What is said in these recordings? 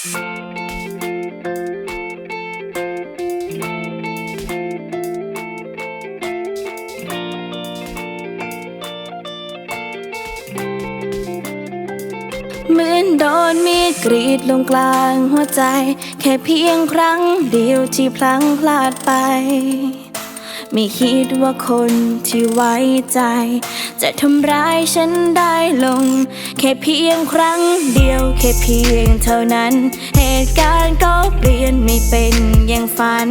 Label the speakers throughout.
Speaker 1: เหมือนโดนมีดกรีดลงกลางหัวใจ แค่เพียงครั้งเดียวที่พลังพลาดไป ไม่คิดว่าคนที่ไว้ใจ จะทำร้ายฉันได้ลง แค่เพียงครั้งเดียว แค่เพียงเท่านั้น เหตุการณ์ก็เปลี่ยนไม่เป็นอย่างฝัน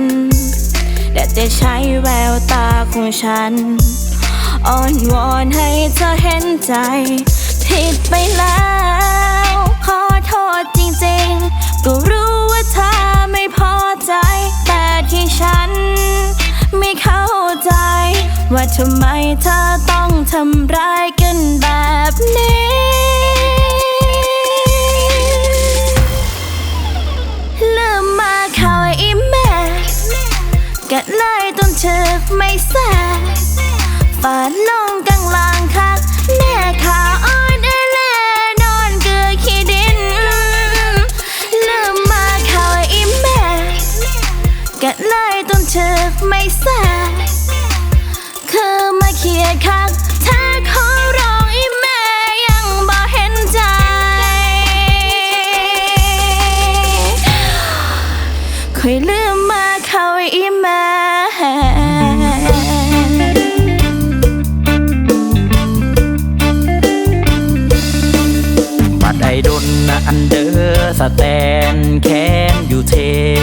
Speaker 1: แต่จะใช้แววตาของฉัน อ้อนวอนให้เธอเห็นใจ ผิดไปแล้ว ว่าทำไมเธอต้องทำร้ายกันแบบนี้เริ่มมาเขาอีแม่ก็เลยต้องเธอไม่แซ่ฝาดลงกลางลางคักแน่ขาอ่อนเอแลนอนเกลือขี้ดินเริ่มมาเข้าอีแม่ก็เลยต้องเธอไม่แซ่ คักถ้าขอร้องอีแม่ยังบ่เห็นใจค่อยลืมมาเขาอีแม่
Speaker 2: บัดไอดนนอันเดอร์สแตนแคนอยู่เท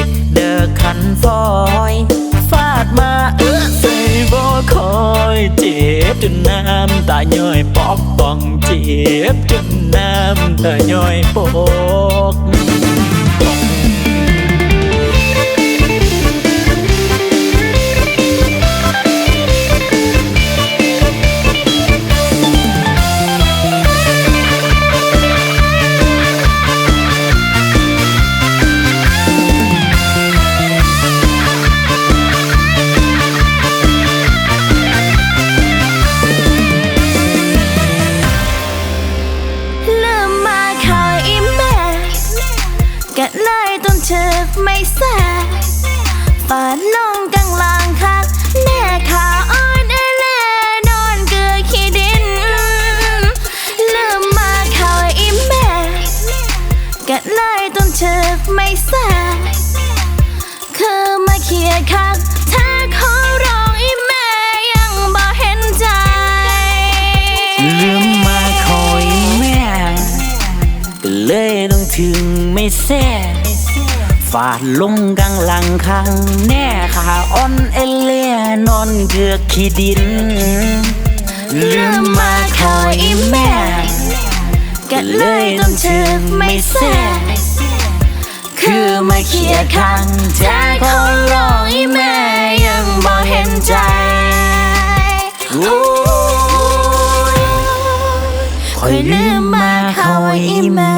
Speaker 2: คเดอร์คันฟอย ฟาดมาเออใส่บ่คอยเจ็บ จนน้ำตาย่อยปอก ก็
Speaker 1: เลยต้องเธอไม่แซ่ฝาดลงกลางลางคักแน่ขาอ่อนเอแลนอนเกลือขี้ดินเริ่มมาเข้าอีแม่ก็เลยต้องเธอไม่แซ่คือมาเคลียร์คักถ้าขอร้องอีแม่ยังบ่เห็นใจ
Speaker 2: ลืมมาคอยแม่ก็เลย ถึงไม่แซ่ฟาดลงกลางหลังข้างแน่ขาอ่อนเอเลียนอนเกือกขี้ดินลืมมาคอยแม่
Speaker 1: ก็เลยต้องเธอไม่แซ่
Speaker 2: คือมาเคลียร์ข้างใจ
Speaker 1: ขอร้องอีแม่ยังบ่เห็นใจ
Speaker 2: โอ้ยคอยลืมมาคอยอีแม่